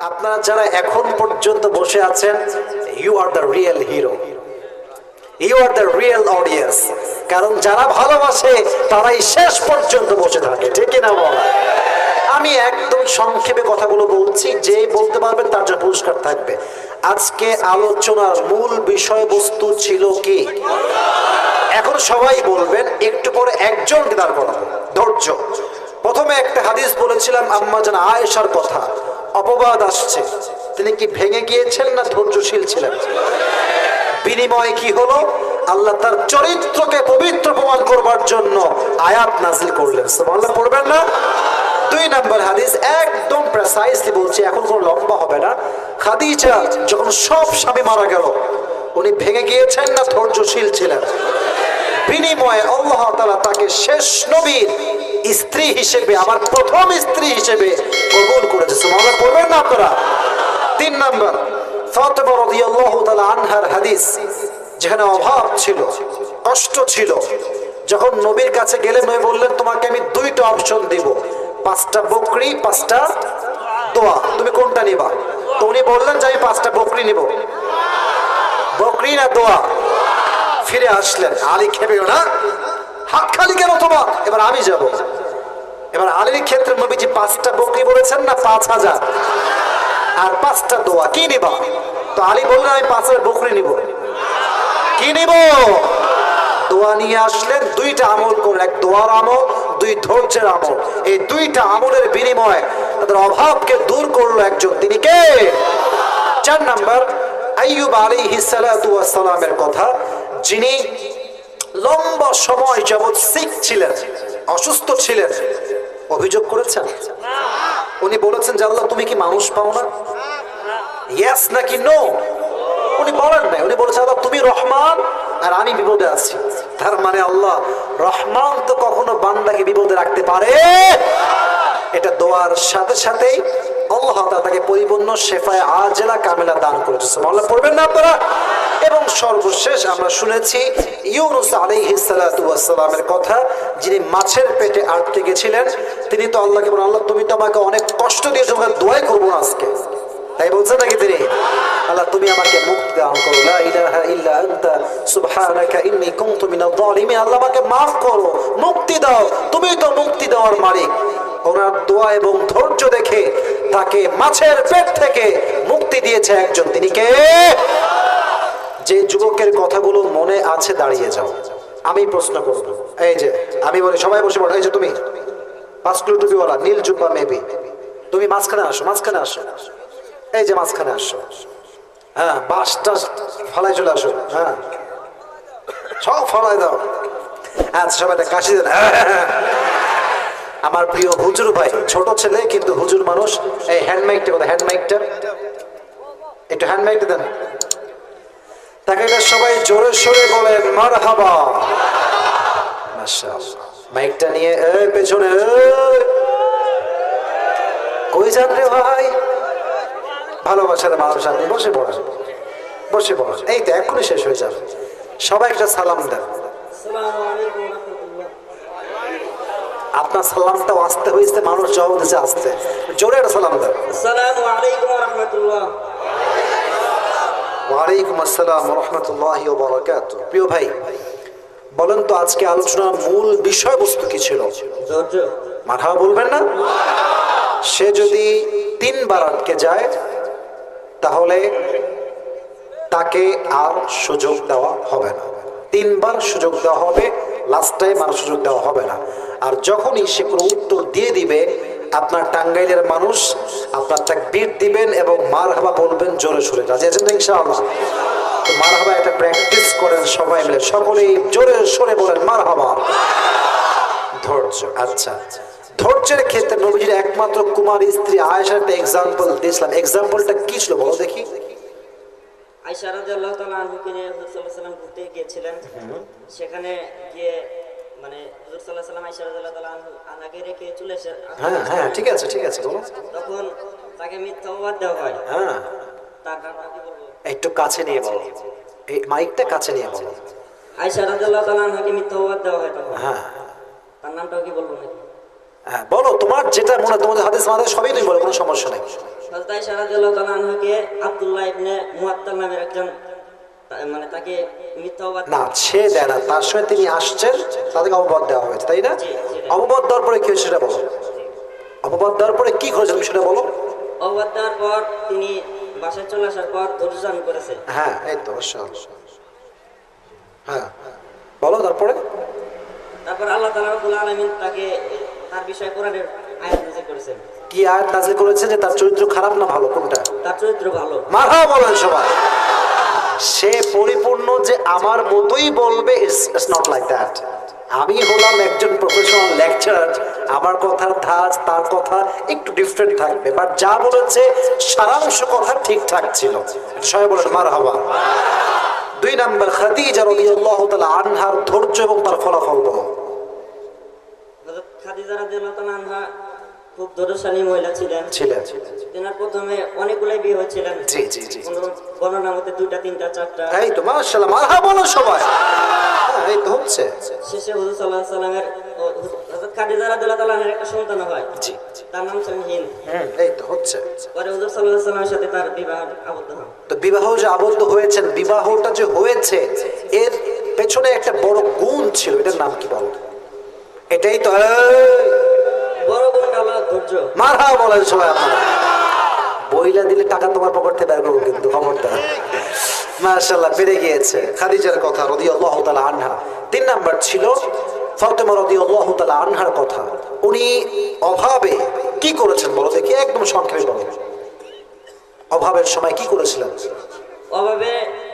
আপনারা যারা এখন পর্যন্ত বসে আছেন you are the real hero you are the real audience কারণ যারা ভালোবাসে, তারাই শেষ পর্যন্ত বসে থাকে। ঠিক না বলা? আমি একদম সংক্ষেপে কথাগুলো বলছি, যে বলতে পারবেন তার জন্য পুরস্কার থাকবে। আজকে আলোচনার মূল বিষয়বস্তু ছিল কি? এখন সবাই বলবেন, একটু পরে একজনকে দাঁড় করাবো। ধৈর্য। প্রথমে একটা হাদিস বলেছিলাম, আম্মা জান আয়েশার কথা। অপবাদ আসছে। তিনি কি ভেঙে গিয়েছেন না ধৈর্যশীল ছিলেন? বিনিময়ে কি হলো? আল্লাহ তার চরিত্রকে পবিত্র প্রমাণ করবার জন্য আয়াত নাজিল করলেন। সুবহানাল্লাহ, পড়বেন না? দুই নাম্বার হাদিস একদম প্রেসাইসলি বলছি, এখন কোনো লম্বা হবে না। খাদিজা যখন সব স্বামী মারা গেল, উনি ভেঙে গিয়েছেন না ধৈর্যশীল ছিলেন? বিনিময়ে আল্লাহ তাআলা তাকে শেষ নবীর স্ত্রী হিসেবে, আমার প্রথম স্ত্রী হিসেবে কবুল করেছে। সুবহানাল্লাহ, পড়বেন না আপনারা? তিন নাম্বার আনহার হাদিস, যেখানে অভাব ছিল, কষ্ট ছিল। যখন নবীর কাছে বললেন, তোমাকে আমি দুইটা পাঁচটা বকরি, পাঁচটা দোয়া। তুমি কোনটা নিবা? তো উনি বললেন যে, আমি পাঁচটা বকরি নিব। বকরি না দোয়া? ফিরে আসলেন। আলী খেবেও না। হাত খালি কেন তোমার? এবার আমি যাব। এবার আলীর ক্ষেত্রে নবীজি পাঁচটা বকরি বলেছেন না? পাঁচ হাজার। আর পাঁচটা দোয়া। কি নিবা? তো আলী বললেন, আমি পাঁচ হাজার বকরি নিব। কি নিব? দোয়া নিয়ে আসলেন। দুইটা আমল করলেন। এক দোয়ার আমল, দুই ধৈর্যের আমল। এই দুইটা আমলের বিনিময়ে তাদের অভাবকে দূর করল একজন। তিনি কে? চার নাম্বার, আইয়ুব আলাইহিস সালাতু ওয়াস সালামের কথা। যিনি লম্বা সময় যাবৎ সিক ছিলেন, অসুস্থ ছিলেন, অভিযোগ করেছেন। উনি বলেছেন যে আল্লাহ, তুমি কি মানুষ পাও না? ইয়েস নাকি নো উনি বলেন নাই। উনি বলেছেন, আল্লাহ, তুমি রহমান আর আমি বিপদে আছি। তার মানে আল্লাহ, রহমান তো কখনো বান্দাকে বিপদে রাখতে পারে। এটা দোয়ার সাথে সাথেই আল্লাহ তাকে পরিপূর্ণ শেফায় আজেলা কামেলা দান করেছে। আল্লাহ পড়বেন না আপনারা? এবং সর্বশেষ আমরা শুনেছি ইউনুস আলাইহিস সালাতু কথা, যিনি মাছের পেটে আটকে গেছিলেন। তিনি তো আল্লাহকে বলেন, আল্লাহ, তুমি তো আমাকে অনেক কষ্ট দিয়েছ তোমাকে দোয়াই করব না আজকে। তাই বলছেন নাকি তিনি? আল্লাহ, তুমি আমাকে মুক্তি দান করো। লা ইলাহা ইল্লা আনতা, সুবহানাকা ইন্নী কুনতু মিনাল জালিমিন আল্লাহ, আমাকে maaf করো, মুক্তি দাও। তুমি তো মুক্তি দেওয়ার মালিক। ওনার দোয়া এবং ধৈর্য দেখে তাকে মাছের পেট থেকে মুক্তি দিয়েছে একজন। তিনি কে? যে যুবকের কথাগুলো মনে আছে দাঁড়িয়ে যাও। আমি প্রশ্ন করব। এই যে আমি বলি সবাই বসে পড়ো। এই যে তুমি পাঁচ কিলো টুপিওয়ালা নীল জুব্বা মেবি। তুমি মাঝখানে আসো মাঝখানে আসো। এই যে মাঝখানে আসো। হ্যাঁ বাসটা ফলাই চলে আসো। হ্যাঁ। সব ফলাই দাও। আচ্ছা সবাই কাশি দেন। হ্যাঁ, হ্যাঁ। আমার প্রিয় হুজুর ভাই ছোট ছেলে কিন্তু হুজুর মানুষ। এই হ্যান্ডমাইকটা কোথায় হ্যান্ডমাইকটা একটু হ্যান্ডমাইকটা দেন। তাকে সবাই জোরে সোরে বলেন মার হাবা মাইকটা নিয়ে পেছনে। কই যান রে ভাই? ভালোবাসার মানুষ আপনি, বসে পড়েন। বসে পড়েন। এই তো এখনই শেষ হয়ে যাবে। সবাই একটা সালাম দেন। আপনার সালামটা আসতে হয়েছে, মানুষ জবাব দিচ্ছে আসতে। জোরে একটা সালাম দেন। আসসালামু আলাইকুম রহমতুল্লাহ। ওয়ালাইকুম আসসালাম রহমতুল্লাহ বরকাত প্রিয় ভাই, বলেন তো আজকে আলোচনার মূল বিষয়বস্তু কি ছিল? মাথা বলবেন না? সে যদি তিনবার আটকে যায়, তাহলে তাকে আর সুযোগ দেওয়া হবে না। তিনবার সুযোগ দেওয়া হবে লাস্ট টাইম আর সুযোগ দেওয়া হবে না। আর যখনই সে কোনো উত্তর দিয়ে দিবে আপনার টাঙ্গাইলের মানুষ আপনার তাকে বীর দিবেন এবং মার হাবা বলবেন জোরে সোরে। রাজি আছেন ইনশাআল্লাহ? মার হাবা একটা প্র্যাকটিস করেন সবাই মিলে। সকলেই জোরে সরে বলেন মার হাবা ধৈর্য আচ্ছা। ধৈর্যের ক্ষেত্রে নবীজির একমাত্র কুমার স্ত্রী আয়েশার একটা এক্সাম্পল দিয়েছিলাম। এক্সাম্পলটা কি ছিল বলো দেখি। আয়সা রাদিয়াল্লাহু তাআলা আনহুকে নিয়ে সাল্লাল্লাহু আলাইহি ঘুরতে গিয়েছিলেন। সেখানে গিয়ে মানে হুজুর সাল্লাল্লাহু আলাইহি সাল্লাম রাদিয়াল্লাহু তাআলা রেখে চলে হ্যাঁ হ্যাঁ ঠিক আছে ঠিক আছে বলো তখন তাকে মিথ্যা অপবাদ দেওয়া হয়। হ্যাঁ। তার নামটা কি বলব? একটু কাছে নিয়ে বলো। এই মাইকটা কাছে নিয়ে বলো। আয়সা রাদিয়াল্লাহু আনহাকে মিথ্যা অপবাদ দেওয়া হয় তখন। হ্যাঁ। তার নামটাও কি বলব নাকি? হ্যাঁ বলো তোমার যেটা মনে তোমাদের হাদিস মাথায় সবই তুমি বলো কোনো সমস্যা নেই। হযরত আয়েশা রাদিয়াল্লাহু তাআলা আনহাকে আব্দুল্লাহ ইবনে মুআত্তাল নামের একজন মানে তাকে না সে দেয় না। তার সঙ্গে তিনি আসছেন তাদেরকে অপবাদ দেওয়া হয়েছে তাই না। অপবাদ দেওয়ার পরে কি হয়েছে সেটা বলো। অপবাদ দেওয়ার পরে কি করেছে সেটা বলো। দেওয়ার পর তিনি বাসায় চলে আসার পর ধৈর্য করেছে। হ্যাঁ এই তো হ্যাঁ বলো তারপরে। তারপর আল্লাহ তাআলা রাব্বুল আলামিন তাকে তার বিষয়ে কোরআনের আয়াত নাযিল করেছেন। কি আয়াত করেছে যে তার চরিত্র খারাপ না ভালো কোনটা? তার চরিত্র ভালো। মাথা বলেন সবাই। সে পরিপূর্ণ যে আমার মতোই বলবে ইটস নট লাইক দ্যাট আমি হলাম একজন প্রফেশনাল লেকচারার আমার কথার ধাঁচ, তার কথা একটু ডিফারেন্ট থাকবে বাট যা বলেছে, সারাংশ কথা ঠিকঠাক ছিল। সবাই বলেন মার হাবা দুই নাম্বার, খাদিজা রাদিয়াল্লাহু তাআলা আনহার ধৈর্য এবং তার ফলাফল বলো। খাদিজা রাদিয়াল্লাহু খুব মহিলা ছিলেন। ছিলেন। তেনার প্রথমে অনেকগুলাই বিয়ে হয়েছিলেন জি জি জি। বর্ণনার মধ্যে দুইটা তিনটা চারটা। এই তো মাশাআল্লাহ মারহাবা বলো সবাই। হ্যাঁ, এই তো হচ্ছে। শেষে হুজুর সাল্লাল্লাহু আলাইহি সাল্লামের হযরত খাদিজা রাদিয়াল্লাহু একটা সন্তান হয়। জি। তার নাম ছিলেন হিন্দ। এই তো হচ্ছে। পরে হুজুর সাল্লাল্লাহু আলাইহি সাল্লামের সাথে তার বিবাহ আবদ্ধ হন। তো বিবাহ যে আবদ্ধ হয়েছে বিবাহটা যে হয়েছে এর পেছনে একটা বড় গুণ ছিল। এটার নাম কি বলো? এটাই তো ধৈর্য। মারহা বলেন সবাই আপনারা বইলা দিলে টাকা তোমার পকেট বের করব কিন্তু খবরটা মাশাল্লাহ বেড়ে গিয়েছে। খাদিজার কথা রাদিয়াল্লাহু তাআলা আনহা। তিন নাম্বার ছিল ফাতেমা রাদিয়াল্লাহু তাআলা আনহার কথা। উনি অভাবে কি করেছেন বলো দেখি একদম সংক্ষেপে বলো অভাবের সময় কি করেছিলেন? অভাবে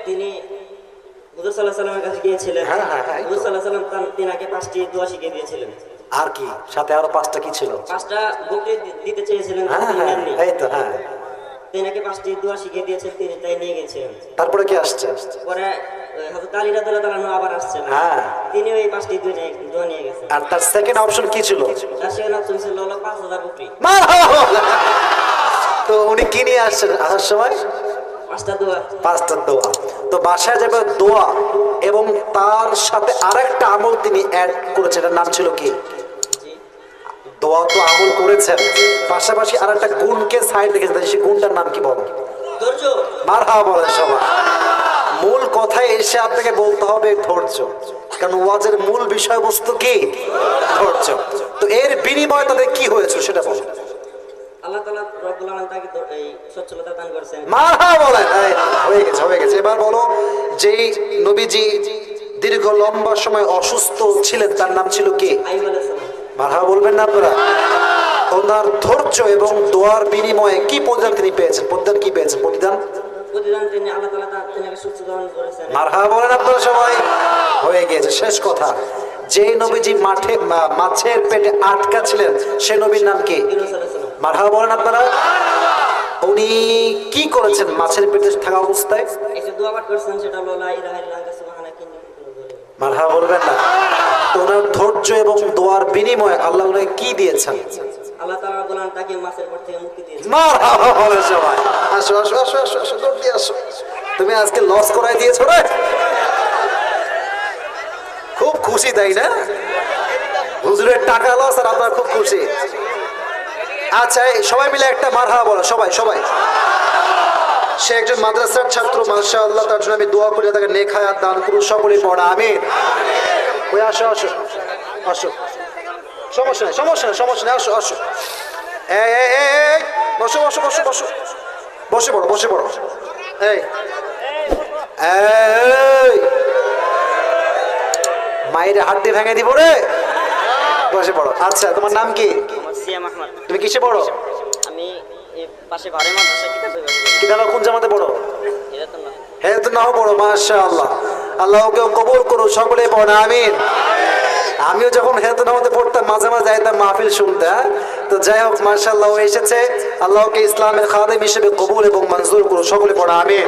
তিনি হুজুর সাল্লাহ সাল্লামের কাছে গিয়েছিলেন। হ্যাঁ, হ্যাঁ, হ্যাঁ, হুজুর সাল্লাহ সাল্লাম তার তিনাকে পাঁচটি দোয়া শিখিয়ে দিয়েছিলেন। আর কি? সাথে আরও পাঁচটা কি ছিল? পাঁচটা বকরি দিতে চেয়েছিলেন হ্যাঁ তিনি হ্যাঁ এই তো হ্যাঁ। তিনাকে পাঁচটি দোয়া শিখিয়ে দিয়েছেন তিনি তাই নিয়ে গেছিলেন তারপরে কি আসছে? পরে হযরত আলী রাদিয়াল্লাহু তাআলা আবার আসছেন। হ্যাঁ। তিনি ওই পাঁচটি দোয়া নিয়ে- গেছেন। আর তার সেকেন্ড অপশন কি ছিল? তার সেখানে অপশন ছিল হলো পাঁচ হাজার বকরি মারহাবা! তো উনি কি নিয়ে আসছেন আসার সময়? পাঁচটা দোয়া। তো বাসায় যাবে দোয়া এবং তার সাথে আরেকটা আমল তিনি অ্যাড করেছেন। এটার নাম ছিল কি? দোয়া তো আমল করেছেন। পাশাপাশি আরেকটা গুণকে সাইড রেখেছেন। সেই গুণটার নাম কি বলো? বলেন সবাই। মূল কথায় এসে আপনাকে বলতে হবে ধৈর্য। কারণ ওয়াজের মূল বিষয়বস্তু কি? ধৈর্য। তো এর বিনিময়ে তাদের কি হয়েছে সেটা বলো আল্লাহ তাআলা রব্বুল আলামিন তাকে এই সচ্ছলতা দান করেছেন। মারহা বলেন। হয়ে গেছে হয়ে গেছে। এবার বলো যেই নবীজি দীর্ঘ লম্বা সময় অসুস্থ ছিলেন তার নাম ছিল কি? আইব মারহা বলবেন না আপনারা? ওনার ধৈর্য এবং দোয়ার বিনিময়ে কি প্রতিদান তিনি পেয়েছেন? প্রতিদান কি পেয়েছেন? প্রতিদান? মারহা বলেন আপনারা সবাই। হয়ে গিয়েছে শেষ কথা। যে নবীজি মাঠে মাছের পেটে আটকা ছিলেন সে নবীর নাম কি? ইউনূস আলাইহিস সালাম মারহা বলেন আপনারা। উনি কি করেছেন? মাছের পেটে থাকা অবস্থায়। মারহা বলবেন না। ওনার ধৈর্য এবং দোয়ার বিনিময়ে আল্লাহ ওনাকে কি দিয়েছেন? আল্লাহ তাআলা তাকে মাছের পেট থেকে মুক্তি দিয়েছেন। মারহাবা বলে সবাই। আসো আসো আসো আসো আসো দৌড় আসো। তুমি আজকে লস করাই দিয়েছ রে। খুব খুশি তাই না? হুজুরের টাকা লস আর আপনার খুব খুশি। আচ্ছা সবাই মিলে একটা মার মারহাবা বলো, সবাই সবাই। সে একজন মাদ্রাসার ছাত্র মাসা আল্লাহ তার জন্য আমি দোয়া করি, তাকে নেখায়া দান করুন সকলে পড়া, আমিন। ওই, আসো আসো আসো। সমস্যা নেই সমস্যা নেই সমস্যা নেই, আসো আসো। এই বসো বসো বসো বসো। বসে পড়ো বসে পড়ো। এই। মায়ের হাড্ডি ভেঙে দিব রে। বসে পড়ো। আচ্ছা তোমার নাম কি? সিয়াম আহমদ। তুমি কিসে পড়ো? আমি এই পাশে ভারে মাদ্রাসা কিতাব কিতাবা কোন জামাতে পড়ো? হ্যাঁ তো নাও পড়ো আল্লাহ ওকে কবুল করো সকলে পড়ো আমিন। আমিও যখন হেতু নামাতে পড়তাম মাঝে মাঝে যাইতাম মাহফিল শুনতে হ্যাঁ? তো যাই হোক মাশাআল্লাহ ও এসেছে। আল্লাহকে ইসলামের খাদেম হিসেবে কবুল এবং মঞ্জুর করো সকলে পড়ো আমিন।